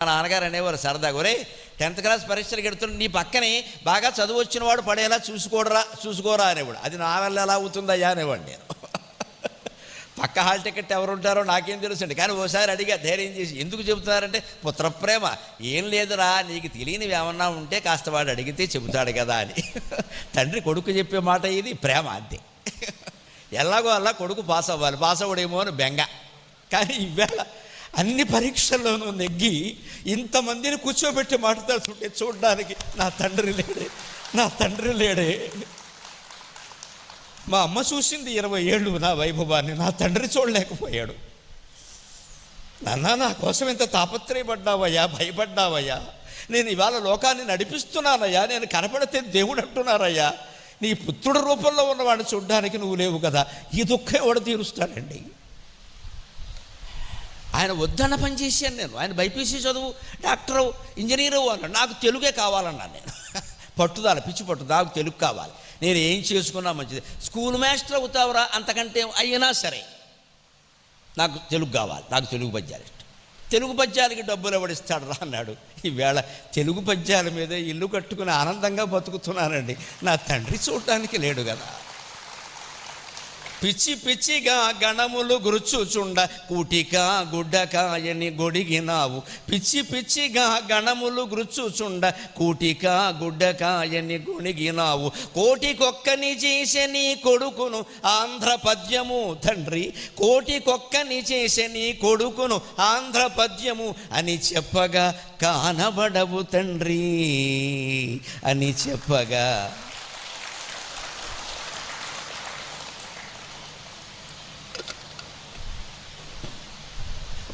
మా నాన్నగారు అనేవారు సరదాగా ఒరే టెన్త్ క్లాస్ పరీక్షలు గెడుతున్న నీ పక్కనే బాగా చదువు వచ్చిన వాడు పడేలా చూసుకోడరా చూసుకోరా అనేవాడు. అది నా వల్ల ఎలా అవుతుందయ్యా అనేవాడు నేను. పక్క హాల్ టికెట్ ఎవరు ఉంటారో నాకేం తెలుసండి. కానీ ఓసారి అడిగా ధైర్యం చేసి ఎందుకు చెబుతున్నారంటే పుత్రప్రేమ. ఏం లేదురా నీకు తెలియనివి ఏమన్నా ఉంటే కాస్త వాడు అడిగితే చెబుతాడు కదా అని. తండ్రి కొడుకు చెప్పే మాట ఇది ప్రేమ అంతే. ఎలాగో అలా కొడుకు పాస్ అవ్వాలి. పాస్ అవ్వడేమో అని బెంగ. కానీ ఇవాళ అన్ని పరీక్షల్లోనూ నెగ్గి ఇంతమందిని కూర్చోబెట్టి మాట్లాడుతుంటే చూడడానికి నా తండ్రి లేడే నా తండ్రి లేడే. మా అమ్మ చూసింది ఇరవై ఏళ్ళు నా వైభవాన్ని నా తండ్రి చూడలేకపోయాడు. నాన్న నా కోసం ఎంత తాపత్రయపడ్డావయ్యా భయపడ్డావయ్యా. నేను ఇవాళ లోకాన్ని నడిపిస్తున్నానయ్యా నేను కనపడితే దేవుడు అంటున్నారయ్యా. నీ పుత్రుడు రూపంలో ఉన్నవాడిని చూడ్డానికి నువ్వు లేవు కదా ఈ దుఃఖం ఎవడు తీరుస్తాడండి? ఆయన వద్దన్న పని చేశాను నేను. ఆయన బైపీసీ చదువు డాక్టరు ఇంజనీరు అన్నాడు. నాకు తెలుగే కావాలన్నాను నేను. పట్టుదల పిచ్చి పట్టు నాకు తెలుగు కావాలి. నేను ఏం చేసుకున్నా మంచిది. స్కూల్ మాస్టర్ అవుతావురా అంతకంటే అయినా సరే నాకు తెలుగు కావాలి. నాకు తెలుగు పద్యాలు ఇష్టం. తెలుగు పద్యాలకి డబ్బులు ఎవడిస్తాడు రా అన్నాడు. ఈవేళ తెలుగు పద్యాల మీద ఇల్లు కట్టుకుని ఆనందంగా బతుకుతున్నానండి. నా తండ్రి చూడటానికి లేడు కదా. పిచ్చి పిచ్చిగా గణములు గురుచుచుండ కూటిక గుడ్డకాయని గొడిగినావు. పిచ్చి పిచ్చిగా గణములు గురుచుచుండ కూటిక గుడ్డకాయని గొణిగినావు. కోటికొక్కని చేసే నీ కొడుకును ఆంధ్రపద్యము తండ్రి. కోటికొక్కని చేసే నీ కొడుకును ఆంధ్రపద్యము అని చెప్పగా కానబడవు తండ్రి అని చెప్పగా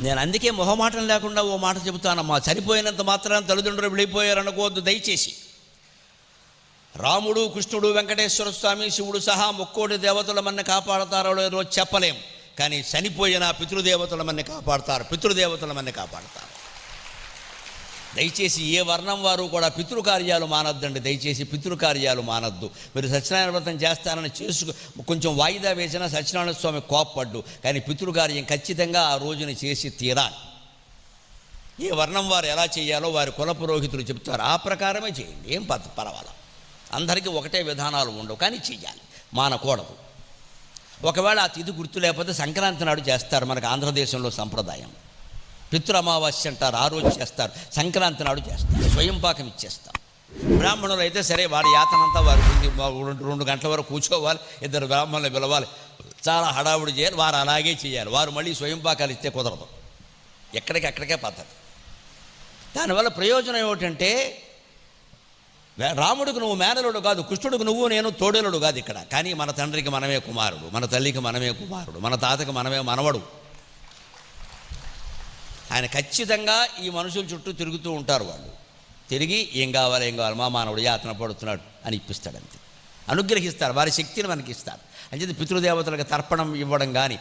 నేను అందుకే మొహమాటం లేకుండా ఓ మాట చెబుతానమ్మా. చనిపోయినంత మాత్రాన తల్లిదండ్రులు వెళ్ళిపోయారు అనుకోవద్దు దయచేసి. రాముడు కృష్ణుడు వెంకటేశ్వర స్వామి శివుడు సహా ముక్కోటి దేవతల మన కాపాడతారో లేదో చెప్పలేం. కానీ చనిపోయిన పితృదేవతల మన్ని కాపాడతారు పితృదేవతల మన్ని కాపాడతారు. దయచేసి ఏ వర్ణం వారు కూడా పితృకార్యాలు మానొద్దండి. దయచేసి పితృకార్యాలు మానొద్దు. మీరు సత్యనారాయణ వ్రతం చేస్తారని చేసుకు కొంచెం వాయిదా వేసినా సత్యనారాయణ స్వామి కోప్పడ్డు. కానీ పితృకార్యం ఖచ్చితంగా ఆ రోజున చేసి తీరాలి. ఏ వర్ణం వారు ఎలా చేయాలో వారి కుల పురోహితులు చెప్తారు. ఆ ప్రకారమే చేయండి. ఏం పర్వ పర్వాలా. అందరికీ ఒకటే విధానాలు ఉండవు. కానీ చేయాలి. మానకూడదు. ఒకవేళ ఆ తిథి గుర్తు లేకపోతే సంక్రాంతి నాడు చేస్తారు. మనకు ఆంధ్రదేశంలో సంప్రదాయం. పితృ అమావాస్య అంటారు ఆ రోజు చేస్తారు. సంక్రాంతి నాడు చేస్తారు. స్వయం పాకం ఇచ్చేస్తారు. బ్రాహ్మణులు అయితే సరే వారి యాతనంతా వారి రెండు రెండు గంటల వరకు కూర్చోవాలి ఇద్దరు బ్రాహ్మణులు పిలవాలి. చాలా హడావుడి చేయాలి వారు అలాగే చేయాలి. వారు మళ్ళీ స్వయం పాకాలు ఇస్తే కుదరదు. ఎక్కడికి అక్కడికే పద్ధతి. దానివల్ల ప్రయోజనం ఏమిటంటే రాముడికి నువ్వు మేనలుడు కాదు కృష్ణుడికి నువ్వు నేను తోడేలుడు కాదు ఇక్కడ. కానీ మన తండ్రికి మనమే కుమారుడు మన తల్లికి మనమే కుమారుడు మన తాతకి మనమే మనవడు. ఆయన ఖచ్చితంగా ఈ మనుషుల చుట్టూ తిరుగుతూ ఉంటారు వాళ్ళు. తిరిగి ఏం కావాలి ఏం కావాలి? మా మానవుడు యాతన పడుతున్నాడు అని ఇప్పిస్తాడు అంతే. అనుగ్రహిస్తారు వారి శక్తిని మనకి ఇస్తారు అంచేది పితృదేవతలకు తర్పణం ఇవ్వడం కానీ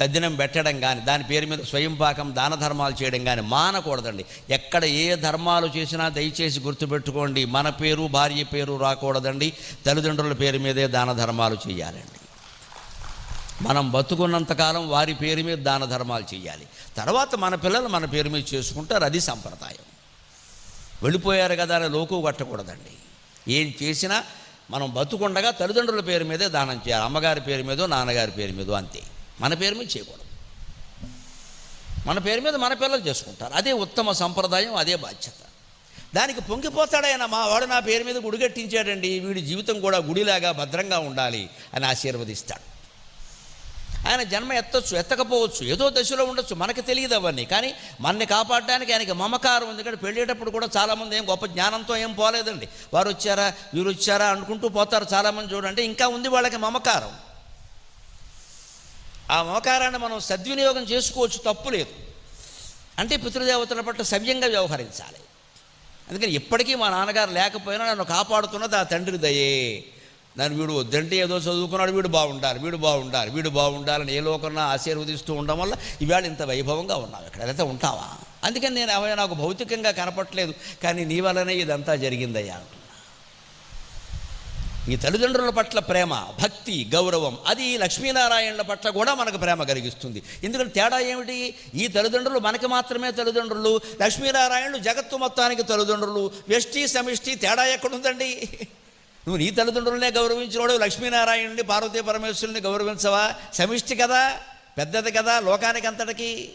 తద్దినం పెట్టడం కానీ దాని పేరు మీద స్వయం పాకం దాన ధర్మాలు చేయడం కానీ మానకూడదండి. ఎక్కడ ఏ ధర్మాలు చేసినా దయచేసి గుర్తుపెట్టుకోండి మన పేరు భార్య పేరు రాకూడదండి. తల్లిదండ్రుల పేరు మీదే దాన ధర్మాలు చేయాలండి. మనం బతుకున్నంతకాలం వారి పేరు మీద దాన ధర్మాలు చేయాలి తర్వాత మన పిల్లలు మన పేరు మీద చేసుకుంటారు అది సంప్రదాయం. వెళ్ళిపోయారు కదా అని లోకు కట్టకూడదండి. ఏం చేసినా మనం బతుకుండగా తల్లిదండ్రుల పేరు మీదే దానం చేయాలి. అమ్మగారి పేరు మీదో నాన్నగారి పేరు మీదో అంతే. మన పేరు మీద చేయకూడదు. మన పేరు మీద మన పిల్లలు చేసుకుంటారు. అదే ఉత్తమ సంప్రదాయం అదే బాధ్యత. దానికి పొంగిపోతాడైనా? మా వాడు నా పేరు మీద గుడి కట్టించాడండి. వీడి జీవితం కూడా గుడిలాగా భద్రంగా ఉండాలి అని ఆశీర్వదిస్తాడు. ఆయన జన్మ ఎత్తచ్చు ఎత్తకపోవచ్చు ఏదో దశలో ఉండొచ్చు మనకు తెలియదు అవన్నీ. కానీ మనని కాపాడడానికి ఆయనకి మమకారం ఉంది. కానీ పెళ్ళేటప్పుడు కూడా చాలామంది ఏం గొప్ప జ్ఞానంతో ఏం పోలేదండి. వారు వచ్చారా వీరు వచ్చారా అనుకుంటూ పోతారు చాలామంది చూడండి. ఇంకా ఉంది వాళ్ళకి మమకారం. ఆ మమకారాన్ని మనం సద్వినియోగం చేసుకోవచ్చు తప్పు లేదు. అంటే పితృదేవతల పట్ల సవ్యంగా వ్యవహరించాలి. అందుకని ఇప్పటికీ మా నాన్నగారు లేకపోయినా నన్ను కాపాడుతున్నది ఆ తండ్రి దయే. దాన్ని వీడు వద్దంటే ఏదో చదువుకున్నాడు వీడు బాగుండాలి వీడు బాగుండాలి వీడు బాగుండాలని ఏ లోకన్నా ఆశీర్వదిస్తూ ఉండడం వల్ల ఇవాళ ఇంత వైభవంగా ఉన్నావు ఇక్కడ. అయితే ఉంటావా? అందుకని నేను అవే నాకు భౌతికంగా కనపట్లేదు కానీ నీ వల్లనే ఇదంతా జరిగిందయ్యా ఈ తల్లిదండ్రుల పట్ల ప్రేమ భక్తి గౌరవం అది లక్ష్మీనారాయణుల పట్ల కూడా మనకు ప్రేమ కలిగిస్తుంది. ఎందుకంటే తేడా ఏమిటి? ఈ తల్లిదండ్రులు మనకి మాత్రమే తల్లిదండ్రులు లక్ష్మీనారాయణులు జగత్తు మొత్తానికి తల్లిదండ్రులు. వ్యష్టి సమిష్టి తేడా ఎక్కడుందండి? నువ్వు నీ తల్లిదండ్రులనే గౌరవించినోడు లక్ష్మీనారాయణుని పార్వతీ పరమేశ్వరుని గౌరవించవా? సమిష్టి కదా పెద్దది కదా లోకానికి అంతటికి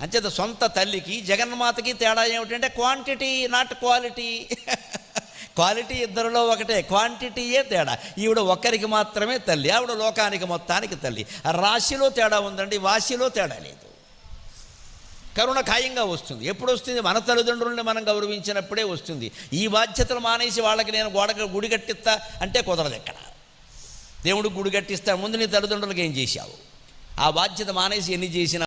అంచేత సొంత తల్లికి జగన్మాతకి తేడా ఏమిటంటే క్వాంటిటీ నాట్ క్వాలిటీ. క్వాలిటీ ఇద్దరిలో ఒకటే క్వాంటిటీయే తేడా. ఈవిడ ఒక్కరికి మాత్రమే తల్లి ఆవిడ లోకానికి మొత్తానికి తల్లి. ఆ రాశిలో తేడా ఉందండి వాసిలో తేడా లేదు. కరుణ ఖాయంగా వస్తుంది. ఎప్పుడు వస్తుంది? మన తల్లిదండ్రుల్ని మనం గౌరవించినప్పుడే వస్తుంది. ఈ బాధ్యతలు మానేసి వాళ్ళకి నేను గోడ గుడి కట్టిస్తా అంటే కుదరదు ఎక్కడ. దేవుడు గుడి కట్టిస్తా. ముందు నీ తల్లిదండ్రులకు ఏం చేశావు? ఆ బాధ్యత మానేసి ఎన్ని చేసినా